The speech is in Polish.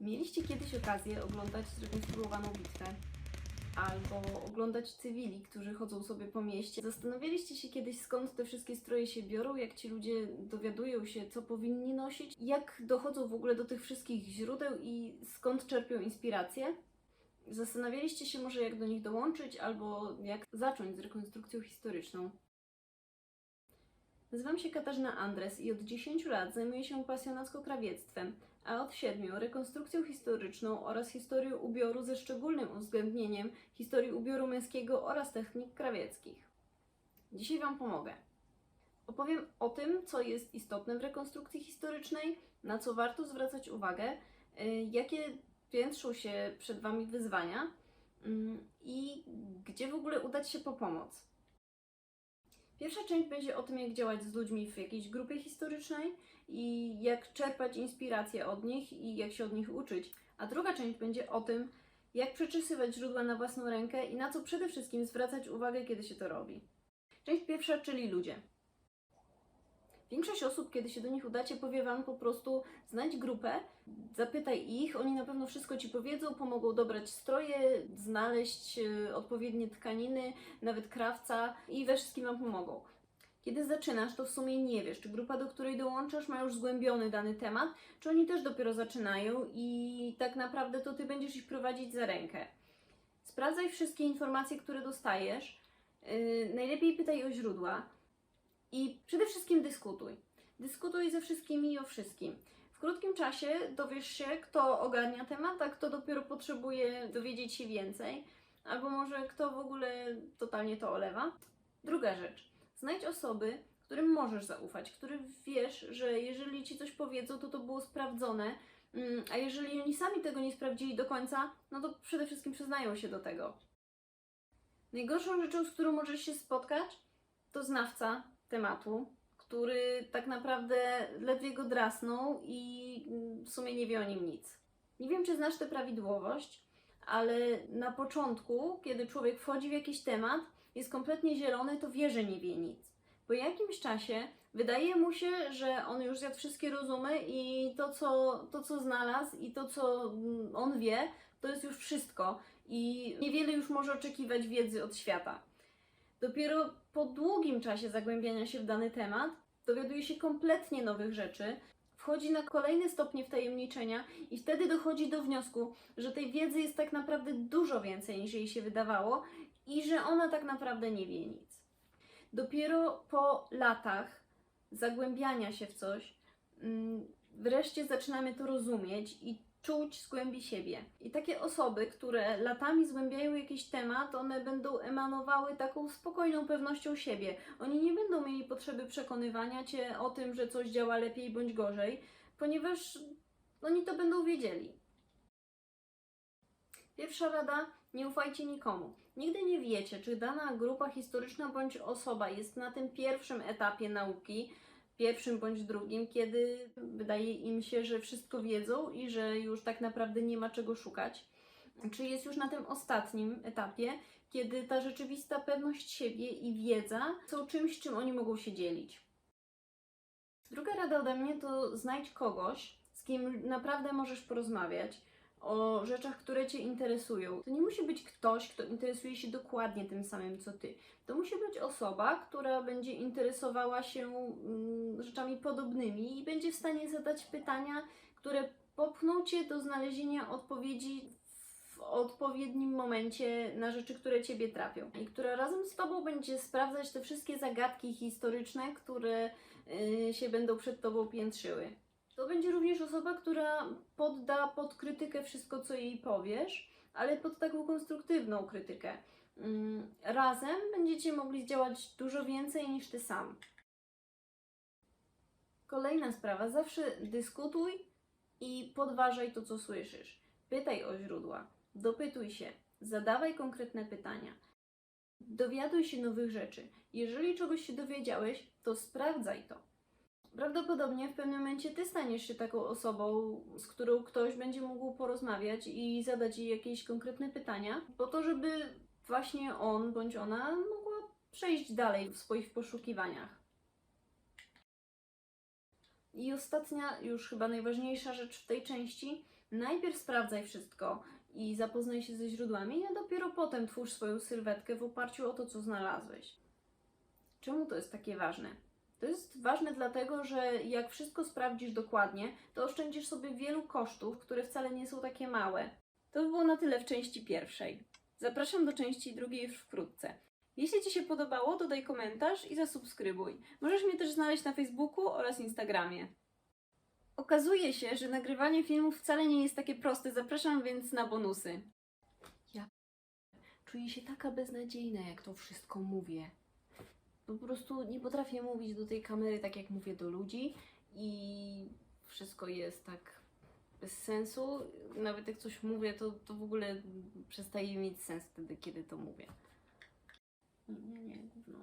Mieliście kiedyś okazję oglądać zrekonstruowaną bitwę? Albo oglądać cywili, którzy chodzą sobie po mieście. Zastanawialiście się kiedyś, skąd te wszystkie stroje się biorą, jak ci ludzie dowiadują się, co powinni nosić, jak dochodzą w ogóle do tych wszystkich źródeł i skąd czerpią inspirację? Zastanawialiście się może, jak do nich dołączyć, albo jak zacząć z rekonstrukcją historyczną? Nazywam się Katarzyna Andres i od 10 lat zajmuję się pasjonacko krawiectwem, a od 7 rekonstrukcją historyczną oraz historią ubioru ze szczególnym uwzględnieniem historii ubioru męskiego oraz technik krawieckich. Dzisiaj Wam pomogę. Opowiem o tym, co jest istotne w rekonstrukcji historycznej, na co warto zwracać uwagę, y, jakie piętrzą się przed Wami wyzwania mm, i gdzie w ogóle udać się po pomoc. Pierwsza część będzie o tym, jak działać z ludźmi w jakiejś grupie historycznej i jak czerpać inspirację od nich i jak się od nich uczyć. A druga część będzie o tym, jak przeczesywać źródła na własną rękę i na co przede wszystkim zwracać uwagę, kiedy się to robi. Część pierwsza, czyli ludzie. Większość osób, kiedy się do nich udacie, powie Wam po prostu znajdź grupę, zapytaj ich, oni na pewno wszystko Ci powiedzą, pomogą dobrać stroje, znaleźć e, odpowiednie tkaniny, nawet krawca i we wszystkim Wam pomogą. Kiedy zaczynasz, to w sumie nie wiesz, czy grupa, do której dołączasz, ma już zgłębiony dany temat, czy oni też dopiero zaczynają i tak naprawdę to Ty będziesz ich prowadzić za rękę. Sprawdzaj wszystkie informacje, które dostajesz. Yy, najlepiej pytaj o źródła i przede wszystkim dyskutuj. Dyskutuj ze wszystkimi i o wszystkim. W krótkim czasie dowiesz się, kto ogarnia temat, a kto dopiero potrzebuje dowiedzieć się więcej, albo może kto w ogóle totalnie to olewa. Druga rzecz. Znajdź osoby, którym możesz zaufać, którym wiesz, że jeżeli ci coś powiedzą, to to było sprawdzone, mm, a jeżeli oni sami tego nie sprawdzili do końca, no to przede wszystkim przyznają się do tego. Najgorszą rzeczą, z którą możesz się spotkać, to znawca tematu, który tak naprawdę ledwie go drasnął i w sumie nie wie o nim nic. Nie wiem, czy znasz tę prawidłowość, ale na początku, kiedy człowiek wchodzi w jakiś temat, jest kompletnie zielony, to wie, że nie wie nic. Po jakimś czasie wydaje mu się, że on już zjadł wszystkie rozumy i to co, to, co znalazł i to, co on wie, to jest już wszystko i niewiele już może oczekiwać wiedzy od świata. Dopiero po długim czasie zagłębiania się w dany temat dowiaduje się kompletnie nowych rzeczy, wchodzi na kolejne stopnie wtajemniczenia i wtedy dochodzi do wniosku, że tej wiedzy jest tak naprawdę dużo więcej niż jej się wydawało i że ona tak naprawdę nie wie nic. Dopiero po latach zagłębiania się w coś, mm, wreszcie zaczynamy to rozumieć i czuć z głębi siebie. I takie osoby, które latami zgłębiają jakiś temat, one będą emanowały taką spokojną pewnością siebie. Oni nie będą mieli potrzeby przekonywania cię o tym, że coś działa lepiej bądź gorzej, ponieważ oni to będą wiedzieli. Pierwsza rada: nie ufajcie nikomu. Nigdy nie wiecie, czy dana grupa historyczna bądź osoba jest na tym pierwszym etapie nauki, pierwszym bądź drugim, kiedy wydaje im się, że wszystko wiedzą i że już tak naprawdę nie ma czego szukać. Czy jest już na tym ostatnim etapie, kiedy ta rzeczywista pewność siebie i wiedza są czymś, czym oni mogą się dzielić. Druga rada ode mnie to znajdź kogoś, z kim naprawdę możesz porozmawiać o rzeczach, które Cię interesują. To nie musi być ktoś, kto interesuje się dokładnie tym samym co Ty. To musi być osoba, która będzie interesowała się mm, rzeczami podobnymi i będzie w stanie zadać pytania, które popchną Cię do znalezienia odpowiedzi w odpowiednim momencie na rzeczy, które Ciebie trapią. I która razem z Tobą będzie sprawdzać te wszystkie zagadki historyczne, które y, się będą przed Tobą piętrzyły. To będzie również osoba, która podda pod krytykę wszystko, co jej powiesz, ale pod taką konstruktywną krytykę. Mm, Razem będziecie mogli zdziałać dużo więcej niż ty sam. Kolejna sprawa, zawsze dyskutuj i podważaj to, co słyszysz. Pytaj o źródła, dopytuj się, zadawaj konkretne pytania. Dowiaduj się nowych rzeczy. Jeżeli czegoś się dowiedziałeś, to sprawdzaj to. Prawdopodobnie w pewnym momencie ty staniesz się taką osobą, z którą ktoś będzie mógł porozmawiać i zadać jej jakieś konkretne pytania, po to, żeby właśnie on bądź ona mogła przejść dalej w swoich poszukiwaniach. I ostatnia, już chyba najważniejsza rzecz w tej części, Najpierw sprawdzaj wszystko i zapoznaj się ze źródłami, a dopiero potem twórz swoją sylwetkę w oparciu o to, co znalazłeś. Czemu to jest takie ważne? To jest ważne dlatego, że jak wszystko sprawdzisz dokładnie, to oszczędzisz sobie wielu kosztów, które wcale nie są takie małe. To by było na tyle w części pierwszej. Zapraszam do części drugiej już wkrótce. Jeśli Ci się podobało, dodaj komentarz i zasubskrybuj. Możesz mnie też znaleźć na Facebooku oraz Instagramie. Okazuje się, że nagrywanie filmów wcale nie jest takie proste, zapraszam więc na bonusy. Ja czuję się taka beznadziejna, jak to wszystko mówię. Po prostu nie potrafię mówić do tej kamery tak, jak mówię do ludzi i wszystko jest tak bez sensu. Nawet jak coś mówię, to, to w ogóle przestaje mieć sens wtedy, kiedy to mówię. Nie, nie, gówno.